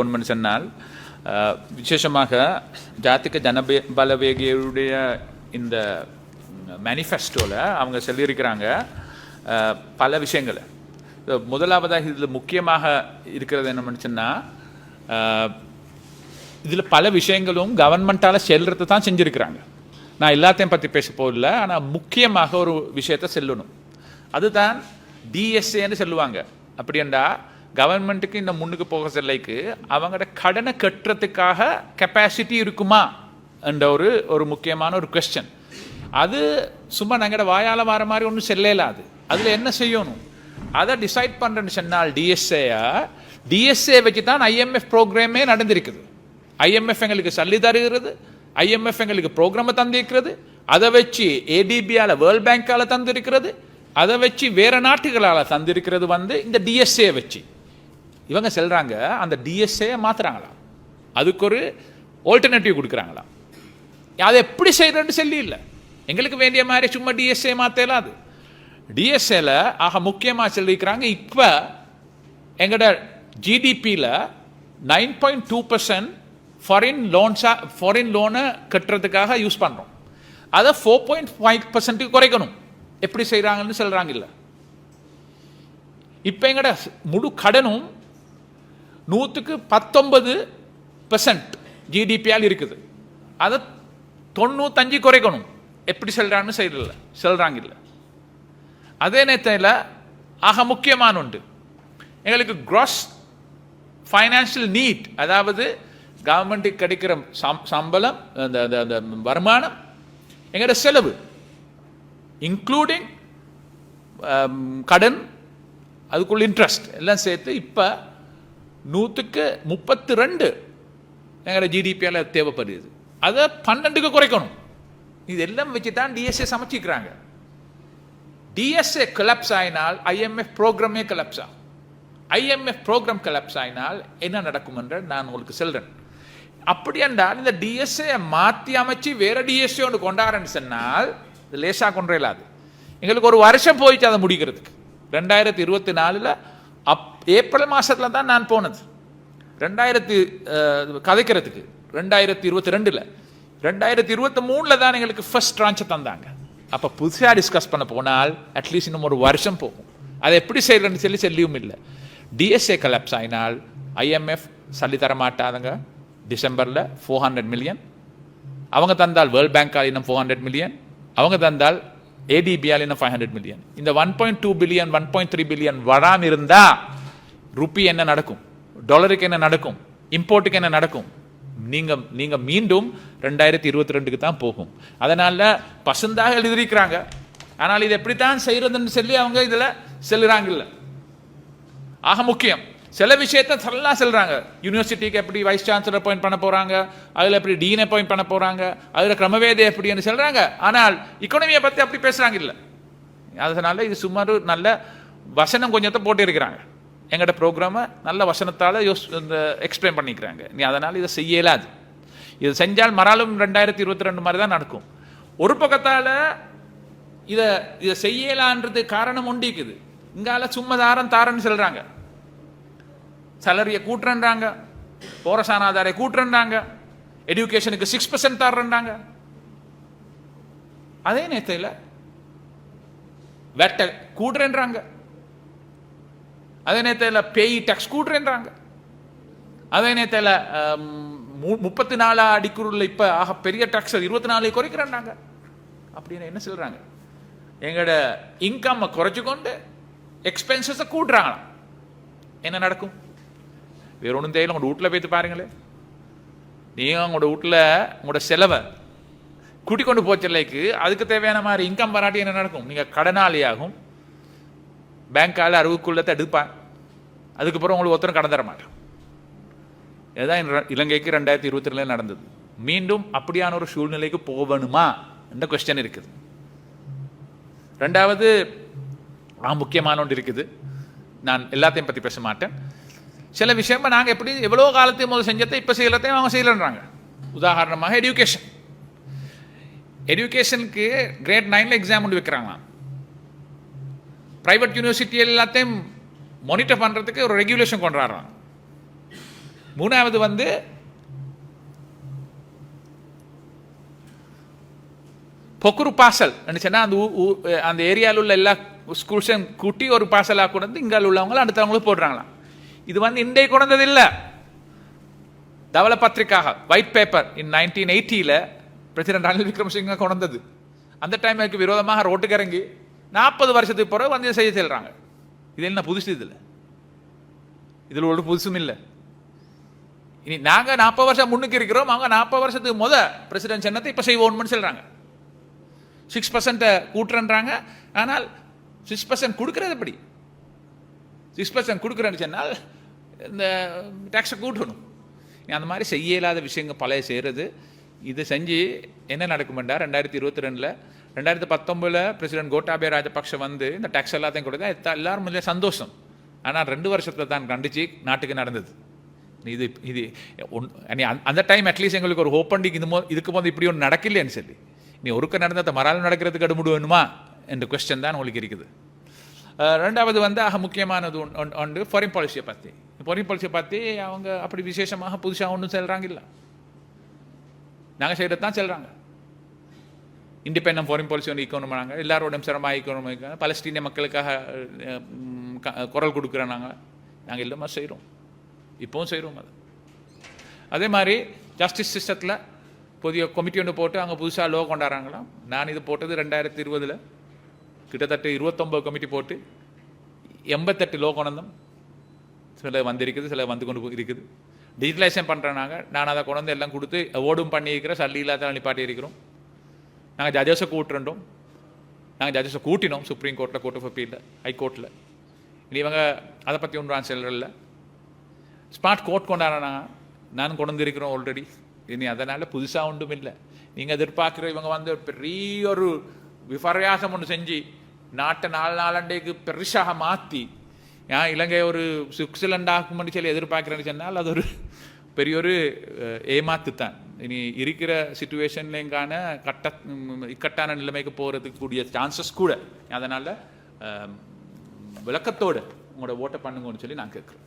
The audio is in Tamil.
ஒன்று சொன்னால் விசேஷமாக ஜாத்திக ஜனபே பலவேகியருடைய இந்த மேனிஃபெஸ்டோவில் அவங்க சொல்லியிருக்கிறாங்க பல விஷயங்களை. முதலாவதாக இதில் முக்கியமாக இருக்கிறது என்ன சொன்னால் இதில் பல விஷயங்களும் கவர்மெண்ட்டால் செல்றது தான் செஞ்சுருக்கிறாங்க. நான் எல்லாத்தையும் பற்றி பேச போகல ஆனால் முக்கியமாக ஒரு விஷயத்தை செல்லணும். அதுதான் டிஎஸ்ஏன்னு சொல்லுவாங்க. அப்படின்னா கவர்மெண்ட்டுக்கு இந்த முன்னுக்கு போக செல்லைக்கு அவங்களோட கடனை கட்டுறதுக்காக கெப்பாசிட்டி இருக்குமா? என்ற ஒரு ஒரு முக்கியமான ஒரு கொஸ்டின் அது சும்மா நாங்களோட வாயால் வர மாதிரி ஒன்றும் செல்லலாது அதில் என்ன செய்யணும்? அதை டிசைட் பண்ணுறேன்னு சொன்னால் டிஎஸ்ஏயா டிஎஸ்ஏ வச்சு தான் ஐஎம்எஃப் ப்ரோக்ராமே நடந்திருக்குது. ஐஎம்எஃப் எங்களுக்கு சல்லி தருகிறது. ஐஎம்எஃப் எங்களுக்கு ப்ரோக்ராமை தந்திருக்கிறது. அதை வச்சு ஏடிபியால் வேர்ல்ட் பேங்க்கால் தந்திருக்கிறது. அதை வச்சு வேறு நாட்டுகளால் தந்திருக்கிறது வந்து இந்த டிஎஸ்ஏ வச்சு. இவங்க செல்கிறாங்க அந்த டிஎஸ்ஏ மாத்துறாங்களாம். அதுக்கு ஒரு ஆல்டர்னேட்டிவ் கொடுக்குறாங்களாம். அதை எப்படி செய்கிறேன்னு சொல்லி இல்லை. எங்களுக்கு வேண்டிய மாதிரி சும்மா டிஎஸ்ஏ மாற்றலாம் அது டிஎஸ்ஏல ஆக முக்கியமாக சொல்லியிருக்கிறாங்க இப்போ எங்களோட ஜிடிபியில் nine point two percent foreign லோன்ஸாக foreign லோனை கட்டுறதுக்காக யூஸ் பண்ணுறோம் அதை ஃபோர் பாயிண்ட் ஃபைவ் பர்சன்ட்டுக்கு குறைக்கணும். எப்படி செய்கிறாங்கன்னு சொல்கிறாங்க இல்லை. இப்போ எங்கட முழு கடனும் நூற்றுக்கு பத்தொன்பது பெர்சன்ட் ஜிடிபியால் இருக்குது. அதை தொண்ணூத்தஞ்சு குறைக்கணும். எப்படி சொல்கிறான்னு செய்யல சொல்கிறாங்க இல்லை. அதே நேரத்தில் ஆக முக்கியமான உண்டு எங்களுக்கு க்ராஸ் ஃபைனான்ஷியல் நீட் அதாவது கவர்மெண்ட்டுக்கு கிடைக்கிற சம் சம்பளம் அந்த அந்த அந்த வருமானம் எங்களோட செலவு இன்க்ளூடிங் கடன் அதுக்குள்ள இன்ட்ரெஸ்ட் எல்லாம் சேர்த்து இப்போ நூற்றுக்கு முப்பத்தி ரெண்டு எங்களோட ஜிடிபியால் தேவைப்படுது. அதை பன்னெண்டுக்கு குறைக்கணும். இது எல்லாம் வச்சு தான் டிஎஸ்ஏ சமைச்சிக்கிறாங்க. டிஎஸ்ஏ கலப்ஸ் ஆயினால் ஐஎம்எஃப் ப்ரோக்ராமே கலப்ஸ் ஆகும். ஐஎம்எஃப் ப்ரோக்ராம் கலப்ஸ் ஆயினால் என்ன நடக்கும் என்று நான் உங்களுக்கு சொல்றேன். அப்படி என்றால் இந்த டிஎஸ்ஏ மாற்றி அமைச்சு வேற டிஎஸ்ஏ ஒன்று கொண்டாடுறேன்னு சொன்னால் இது லேசாக கொண்டே இல்லாது எங்களுக்கு ஒரு வருஷம் போயிடுச்சு அதை முடிக்கிறதுக்கு. ரெண்டாயிரத்தி இருபத்தி நாலில் அப் ஏப்ரல் மாதத்தில் தான் நான் போனது. ரெண்டாயிரத்தி கதைக்கிறதுக்கு. ரெண்டாயிரத்தி இருபத்தி ரெண்டில். ரெண்டாயிரத்தி இருபத்தி மூணில் தான் எங்களுக்கு ஃபர்ஸ்ட் ட்ரான்ச்சை தந்தாங்க. அப்போ புதுசாக டிஸ்கஸ் பண்ண போனால் அட்லீஸ்ட் இன்னும் ஒரு வருஷம் போகும். அதை எப்படி செய்யலன்னு சொல்லி சொல்லியும் இல்லை. டிஎஸ்ஏ கலப்ஸ் ஆயினால் ஐஎம்எஃப் சொல்லி தர மாட்டாதங்க. டிசம்பரில் ஃபோர் ஹண்ட்ரட் மில்லியன் அவங்க தந்தால் வேர்ல்ட் பேங்க் இன்னும் ஃபோர் ஹண்ட்ரட் மில்லியன் அவங்க தந்தால் ஏடிபிஆல் இன்னும் ஃபைவ் ஹண்ட்ரட் மில்லியன் இந்த one point two billion one point three billion வராமல் இருந்தால் ருப்பி என்ன நடக்கும்? டாலருக்கு என்ன நடக்கும்? இம்போர்ட்டுக்கு என்ன நடக்கும்? நீங்கள் நீங்கள் மீண்டும் ரெண்டாயிரத்தி இருபத்தி ரெண்டுக்கு தான் போகும். அதனால் பசுந்தாக எழுதியிருக்கிறாங்க. ஆனால் இது எப்படித்தான் செய்கிறதுன்னு சொல்லி அவங்க இதில் செல்லுறாங்கல்ல. ஆக முக்கியம். சில விஷயத்த நல்லா செல்கிறாங்க யூனிவர்சிட்டிக்கு எப்படி வைஸ் சான்சலர் அப்பாயிண்ட் பண்ண போகிறாங்க அதில் எப்படி டீன் அப்பாயிண்ட் பண்ண போகிறாங்க அதில் கிரமவேதை எப்படின்னு சொல்கிறாங்க ஆனால் இக்கோனமியை பற்றி அப்படி பேசுகிறாங்க இல்லை. அதனால் இது சுமார் நல்ல வசனம் கொஞ்சத்தை போட்டு இருக்கிறாங்க எங்களோட ப்ரோக்ராமை நல்ல வசனத்தால் யோஸ் இந்த எக்ஸ்பிளைன் பண்ணிக்கிறாங்க. நீ அதனால் இதை செய்யலாது இது செஞ்சால் மறாலும் ரெண்டாயிரத்தி இருபத்தி ரெண்டு மாதிரி தான் நடக்கும். ஒரு பக்கத்தால இதை இதை செய்யலான்றது காரணம் உண்டிக்குது இங்கால சும்மா தாரம் தாரன்னு சொல்றாங்க. சேலரியை கூட்டுறன்றாங்க. போரசானாதாரை கூட்டுறன்றாங்க. எஜுகேஷனுக்கு சிக்ஸ் பர்சன்ட் தர்றன்றாங்க அதே நேரத்தில் வெட்ட கூடுறேன்றாங்க அதே நேரத்தில் பேய் டக்ஸ் கூட்டுறேன்றாங்க அதே நேரத்தில் முப்பத்தி நாலு அடிக்குள்ள இப்போ ஆக பெரிய டக்ஸ் இருபத்தி நாலு குறைக்கிறேன்றாங்க. அப்படின்னு என்ன சொல்கிறாங்க எங்களோட இன்கம் குறைச்சு கொண்டு எக்ஸ்பென்சஸை கூட்டுறாங்களாம். என்ன நடக்கும்? வேற ஒன்றும் தெரியல உங்களோட வீட்டில் போய்த்து பாருங்களேன். நீங்கள் உங்களோட வீட்டில் உங்களோட செலவை கூட்டிக் கொண்டு போச்சலைக்கு அதுக்கு தேவையான மாதிரி இன்கம் வராட்டி என்ன நடக்கும்? நீங்கள் கடனாளியாகும். பேங்க்கால் அறுபதுக்குள்ளத்தை எடுப்பான். அதுக்கப்புறம் உங்களுக்கு ஒருத்தரும் கடன் தர மாட்டோம் இதுதான் இலங்கைக்கு ரெண்டாயிரத்தி இருபத்தி ரெண்டில் நடந்தது. மீண்டும் அப்படியான ஒரு சூழ்நிலைக்கு போகணுமா என்ற கொஸ்டின் இருக்குது. ரெண்டாவது முக்கியமான ஒன்று இருக்குது. நான் எல்லாத்தையும் பற்றி பேச மாட்டேன். சில விஷயமா நாங்கள் எப்படி எவ்வளோ காலத்தையும் முதல் செஞ்சதை இப்போ செய்யலத்தையும் அவங்க செய்யலன்றாங்க. உதாரணமாக எஜுகேஷன் எஜுகேஷனுக்கு கிரேட் நைனில் எக்ஸாம் ஒன்று வைக்கிறாங்களாம். ப்ரைவேட் யூனிவர்சிட்டி எல்லாத்தையும் மானிட்டர் பண்ணுறதுக்கு ஒரு ரெகுலேஷன் கொண்டு மூணாவது வந்து பொக்குரு பாசல் நினச்சேன்னா அந்த ஊ- அந்த ஏரியாவில் உள்ள எல்லா ஸ்கூல்ஸையும் கூட்டி ஒரு பாசலாக கொண்டு வந்து இங்கே உள்ளவங்களும் அடுத்தவங்களும் போடுறாங்களாம். இது வந்து இன்றைய கொண்டது இல்லை தவள பத்திரிக்காக ஒயிட் பேப்பர் இன் நைன்டீன் எயிட்டியில் பிரசிடென்ட் ரணில் விக்ரமசிங்க கொண்டது. அந்த டைமுக்கு விரோதமாக ரோட்டுக்கு இறங்கி நாற்பது வருஷத்துக்கு பிறகு வந்து செய்ய செல்கிறாங்க இது என்ன புதுசு இதில்? இதில் ஒரு புதுசும் இல்லை. இனி நாங்கள் நாற்பது வருஷம் முன்னுக்கு இருக்கிறோம். அவங்க நாற்பது வருஷத்துக்கு முத பிரசிடென்ட் சின்னத்தை இப்போ செய்வோம்னு சொல்கிறாங்க சிக்ஸ் பர்சன்ட்டை கூட்டுறன்றாங்க. ஆனால் சிக்ஸ் பர்சன்ட் கொடுக்குறது எப்படி? சிக்ஸ் பர்சன்ட் கொடுக்குறேன்னு சொன்னால் இந்த டேக்ஸை கூட்டணும். அந்த மாதிரி செய்ய இல்லாத விஷயங்கள் பழைய செய்கிறது இதை செஞ்சு என்ன நடக்குமெண்டா? ரெண்டாயிரத்தி இருபத்தி ரெண்டில் ரெண்டாயிரத்தி பத்தொம்பதில் பிரசிடென்ட் கோட்டாபே ராஜபக்ஷ வந்து இந்த டேக்ஸ் எல்லாத்தையும் கொடுத்தா எல்லாரும் முதல்ல சந்தோஷம். ஆனால் ரெண்டு வருஷத்தில் தான் கண்டிச்சு நாட்டுக்கு நடந்தது. இது இது ஒன் அந்த- அந்த டைம் அட்லீஸ்ட் எங்களுக்கு ஒரு ஹோப்பண்டிக்கு இது மோ இதுக்கு போது இப்படி ஒன்று நடக்கலையேன்னு சொல்லி. நீ ஒருக்க நடந்த மறாலும் நடக்கிறதுக்கு அடுமுடி வேணுமா? என்ற கொஸ்டின் தான் உங்களுக்கு இருக்குது. ரெண்டாவது வந்து ஆக முக்கியமானது ஒன்- ஒன்று ஃபாரின் பாலிசியை பற்றி ஃபாரின் பாலிசியை பற்றி அவங்க அப்படி விசேஷமாக புதுசாக ஒன்றும் செல்கிறாங்க இல்லை. நாங்கள் செய்கிறது தான் செல்கிறாங்க இண்டிபெண்டன்ட் ஃபாரின் பாலிசி ஒன்று ஈக்கணும் பண்ணாங்க எல்லாரோடும் சிரமமாக இக்கணும் பலஸ்தீனிய மக்களுக்காக குரல் கொடுக்குறோம் நாங்கள் நாங்கள் எல்லாமே செய்கிறோம் இப்போவும் செய்கிறோம் அது அதே மாதிரி ஜஸ்டிஸ் சிஸ்டத்தில் புதிய கமிட்டி ஒன்று போட்டு அங்கே புதுசாக லோ கொண்டாடுறாங்களாம் நான் இது போட்டது ரெண்டாயிரத்தி இருபதில் கிட்டத்தட்ட இருபத்தொம்பது கமிட்டி போட்டு எண்பத்தெட்டு லோ கொண்டோம் சில வந்திருக்குது சில வந்து கொண்டு இருக்குது டிஜிட்டலைசேஷன் பண்ணுறனாங்க நான் அதை கொண்டு வந்து எல்லாம் கொடுத்து அவார்டும் பண்ணியிருக்கிறேன் சல்லி இல்லாத நிப்பாட்டி இருக்கிறோம் நாங்கள் ஜட்ஜஸை கூட்டுறோம் நாங்கள் ஜட்ஜஸை கூட்டினோம் சுப்ரீம் கோர்ட்டில் கோர்ட் ஆஃப் அப்பீலில் ஹைகோர்ட்டில் இனி இவங்க அதை பற்றி ஒன்றும் ஆன்சர் இல்லை. ஸ்மார்ட் கோர்ட் கொண்டாடுறாங்க நான் கொண்டு வந்திருக்கிறோம் ஆல்ரெடி இனி அதனால் புதுசாக ஒன்றும் இல்லை. நீங்கள் எதிர்பார்க்குற இவங்க வந்து பெரிய ஒரு விபர்யாசம் ஒன்று செஞ்சு நாட்டை நாலு நாளண்டைக்கு பெருசாக மாற்றி ஏன் இலங்கை ஒரு சுவிட்சர்லாண்ட் ஆகும்னு சொல்லி எதிர்பார்க்குறேன்னு சொன்னால் அது ஒரு பெரிய ஒரு ஏமாத்து தான் இனி இருக்கிற சுச்சுவேஷன்லேங்கான கட்ட இக்கட்டான நிலைமைக்கு போகிறதுக்கு கூடிய சான்சஸ் கூட. அதனால் விளக்கத்தோடு உங்களோட ஓட்டை பண்ணுங்கன்னு சொல்லி நான் கேட்குறேன்.